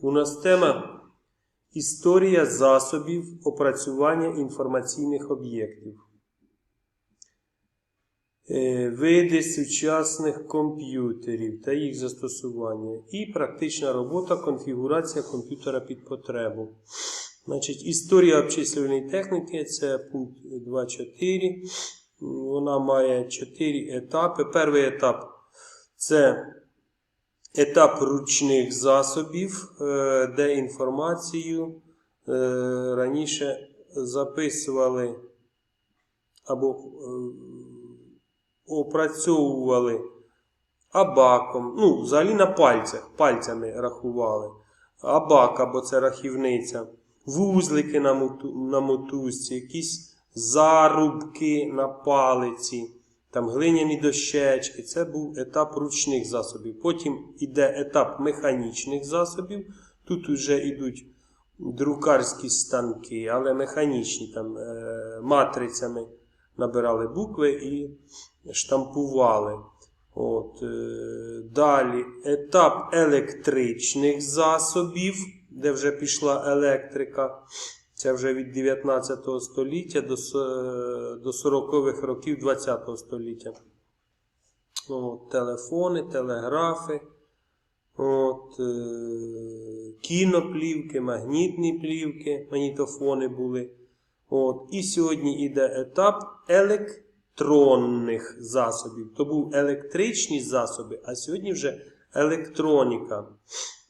У нас тема Історія засобів опрацювання інформаційних об'єктів. Е, Види сучасних комп'ютерів та їх застосування. І практична робота конфігурація комп'ютера під потребу. Значить, історія обчислювальної техніки це пункт 2.4. Вона має 4 етапи. Перший етап це етап ручних засобів, е, де інформацію е, раніше записували або е, опрацьовували абаком, ну, взагалі на пальцях, пальцями рахували. Абак, або це рахівниця, вузлики на мотузці, якісь зарубки на палиці, там глиняні дощечки. Це був етап ручних засобів. Потім іде етап механічних засобів. Тут вже йдуть друкарські станки, але механічні, там е, матрицями набирали букви і штампували. От, е, далі етап електричних засобів, де вже пішла електрика. Це вже від 19 століття до, е, до 40-х років 20 століття. От, телефони, телеграфи, от, е, кіноплівки, магнітні плівки, магнітофони були. От, і сьогодні йде етап електронних засобів. То був електричні засоби, а сьогодні вже електроніка,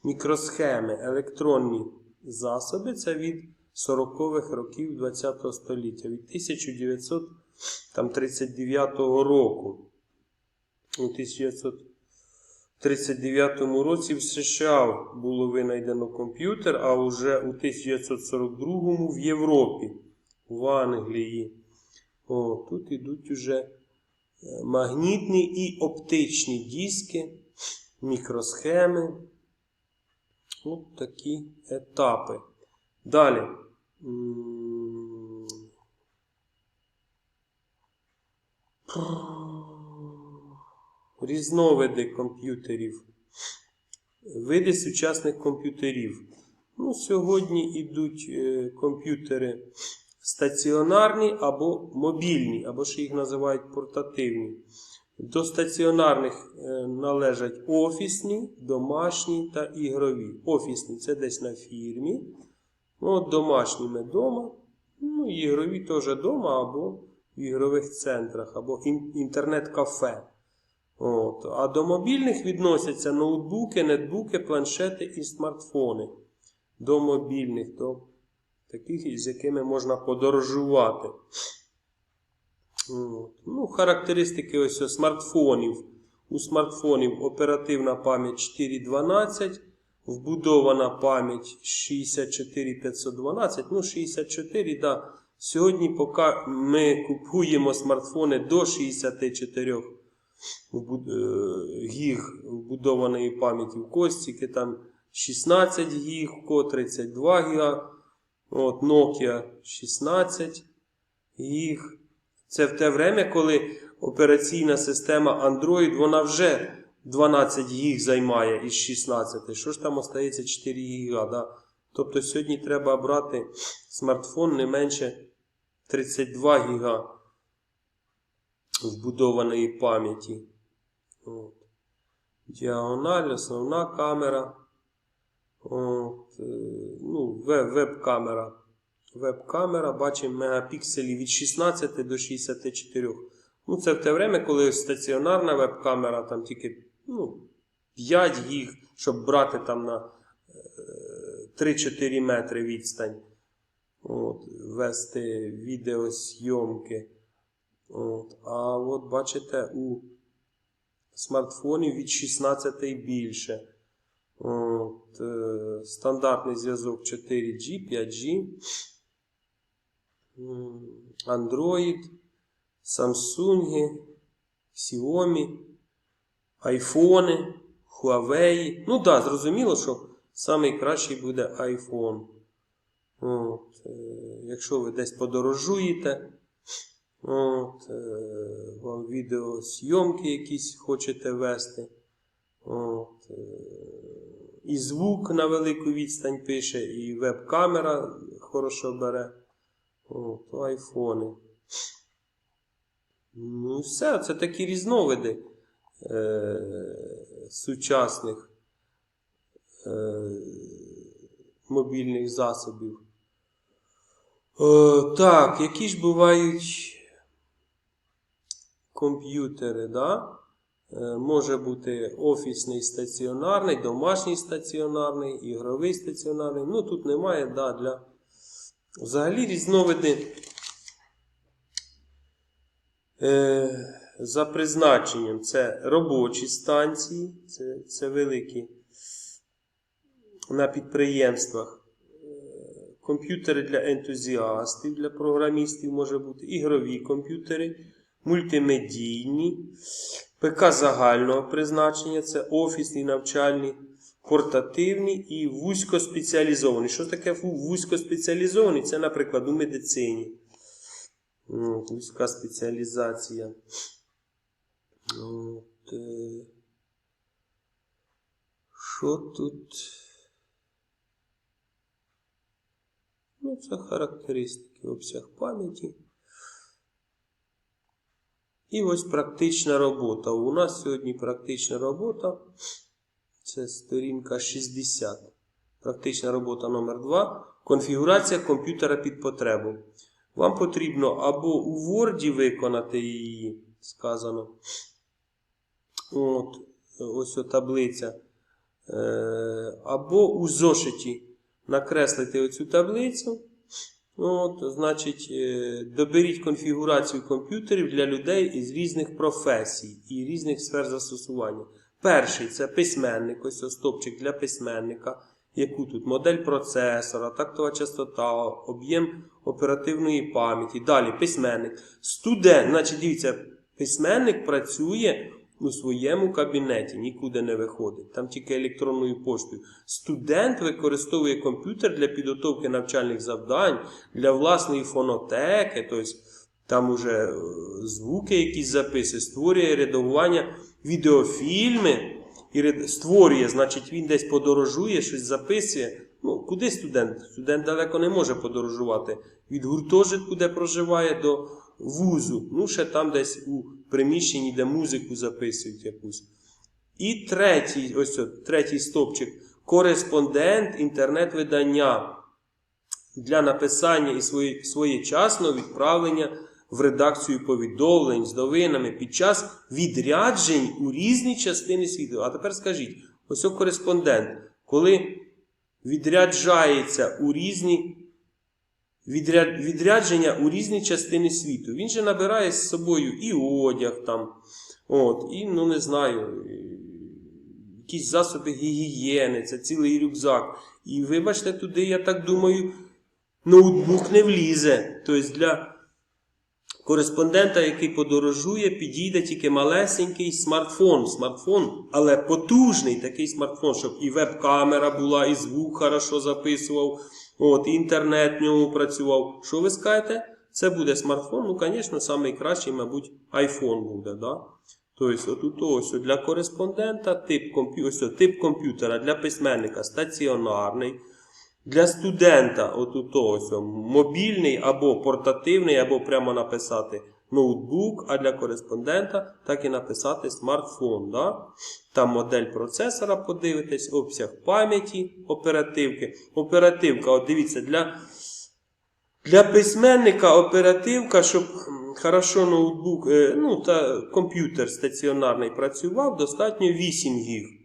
мікросхеми, електронні засоби це від 40-х років ХХ століття, від 1939 року. У 1939 році в США було винайдено комп'ютер, а вже у 1942 в Європі, в Англії. О, тут ідуть уже е, магнітні і оптичні диски, мікросхеми. От такі етапи. Далі. Різновиди комп'ютерів. Види сучасних комп'ютерів. Ну, сьогодні йдуть е, комп'ютери стаціонарні або мобільні, або ще їх називають портативні. До стаціонарних е, належать офісні, домашні та ігрові. Офісні це десь на фірмі. Ну, от домашні ми вдома. Ну, ігрові теж вдома або в ігрових центрах, або інтернет-кафе. От. А до мобільних відносяться ноутбуки, нетбуки, планшети і смартфони. До мобільних, до таких, з якими можна подорожувати. От. Ну, характеристики ось смартфонів. У смартфонів оперативна пам'ять 412, вбудована пам'ять 64512. Ну, 64, да. Сьогодні, поки ми купуємо смартфони до 64 вбу- е, гіг вбудованої пам'яті в костіки, там 16 гіг, ко 32 гіга, от Nokia 16 гіг. Це в те время, коли операційна система Android, вона вже 12 гіг займає із 16. Що ж там остається 4 гіга? Да? Тобто сьогодні треба брати смартфон не менше 32 гіга вбудованої пам'яті. От. Діагональ, основна камера. От, е, ну, веб- веб-камера. Веб-камера, бачимо мегапікселів від 16 до 64. Ну, це в те время, коли стаціонарна веб-камера, там тільки ну, 5 гіг, щоб брати там на е, 3-4 метри відстань. От, вести відеосйомки. От. А от бачите, у смартфонів від 16 і більше. От, е, стандартний зв'язок 4G, 5G, Android, Samsung, Xiaomi, айфони, Huawei. Ну так, да, зрозуміло, що найкращий буде iPhone. От, е, якщо ви десь подорожуєте, от, е, вам відеозйомки якісь хочете вести. От, е, і звук на велику відстань пише, і веб-камера хорошо бере. О, то айфони. Ну, все, це такі різновиди е, сучасних е, мобільних засобів. Так, які ж бувають комп'ютери, да? Е, може бути офісний стаціонарний, домашній стаціонарний, ігровий стаціонарний. Ну, тут немає, да, для. Взагалі різновиди за призначенням це робочі станції, це, це великі на підприємствах. Е, Комп'ютери для ентузіастів, для програмістів може бути, ігрові комп'ютери, мультимедійні, ПК загального призначення, це офісні, навчальні, портативні і вузькоспеціалізовані. Що таке вузькоспеціалізовані? Це, наприклад, у медицині. Вузька спеціалізація. От, е, що тут? Ну, це характеристики, обсяг пам'яті. І ось практична робота. У нас сьогодні практична робота. Це сторінка 60. Практична робота номер 2. Конфігурація комп'ютера під потребу. Вам потрібно або у Word виконати її, сказано. От, ось таблиця. Е, або у зошиті накреслити оцю таблицю. От, значить, е, доберіть конфігурацію комп'ютерів для людей із різних професій і різних сфер застосування. Перший це письменник, ось ось стопчик для письменника. Яку тут модель процесора, тактова частота, об'єм оперативної пам'яті. Далі письменник. Студент, значить, дивіться, письменник працює у своєму кабінеті, нікуди не виходить. Там тільки електронною поштою. Студент використовує комп'ютер для підготовки навчальних завдань, для власної фонотеки, тобто там уже е, звуки якісь записи, створює редагування, відеофільми і створює, значить, він десь подорожує, щось записує. Ну, куди студент? Студент далеко не може подорожувати. Від гуртожитку, де проживає, до вузу. Ну, ще там десь у приміщенні, де музику записують якусь. І третій, ось о, третій стопчик. Кореспондент інтернет-видання для написання і своєчасного відправлення в редакцію повідомлень з новинами під час відряджень у різні частини світу. А тепер скажіть, ось о кореспондент, коли відряджається у різні відрядження у різні частини світу, він же набирає з собою і одяг там, от, і, ну не знаю, якісь засоби гігієни, це цілий рюкзак. І вибачте, туди, я так думаю, ноутбук не влізе. Тобто для кореспондента, який подорожує, підійде тільки малесенький смартфон. Смартфон, але потужний такий смартфон, щоб і веб-камера була, і звук хорошо записував, от, інтернет в ньому працював. Що ви скажете? Це буде смартфон, ну, звісно, найкращий, мабуть, iPhone буде. Да? Тобто, отут ось для кореспондента тип, комп'ю... ось, тип комп'ютера для письменника стаціонарний. Для студента отут ось мобільний або портативний, або прямо написати ноутбук, а для кореспондента так і написати смартфон. Да? Там модель процесора подивитесь, обсяг пам'яті оперативки. Оперативка, от дивіться, для, для письменника оперативка, щоб хорошо ноутбук, е, ну та комп'ютер стаціонарний працював, достатньо 8 гіг.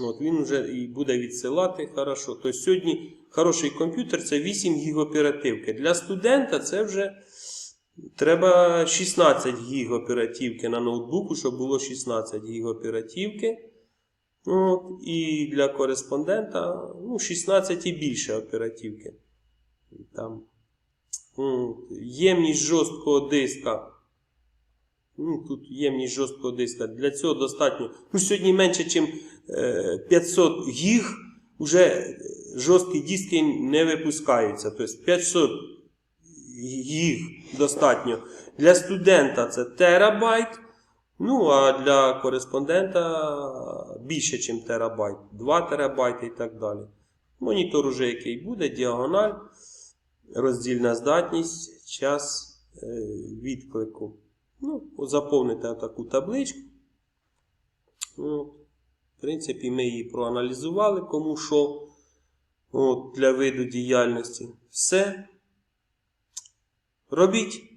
От Він вже і буде відсилати хорошо. Тобто сьогодні хороший комп'ютер це 8 гіг оперативки. Для студента це вже треба 16 гіг оперативки на ноутбуку, щоб було 16 гіг оперативки. От, і для кореспондента ну, 16 і більше оперативки. Там, м, ємність жорсткого диска. Ну, тут ємність жорсткого диска. Для цього достатньо. Ну, сьогодні менше, ніж 500 гіг, вже жорсткі диски не випускаються. Тобто 500 гіг достатньо. Для студента це терабайт. Ну, а для кореспондента більше, ніж терабайт. 2 терабайти і так далі. Монітор уже який буде, діагональ, роздільна здатність, час е, відклику. Ну, от заповните таку табличку. От. В принципі, ми її проаналізували, кому що От, для виду діяльності. Все. Робіть.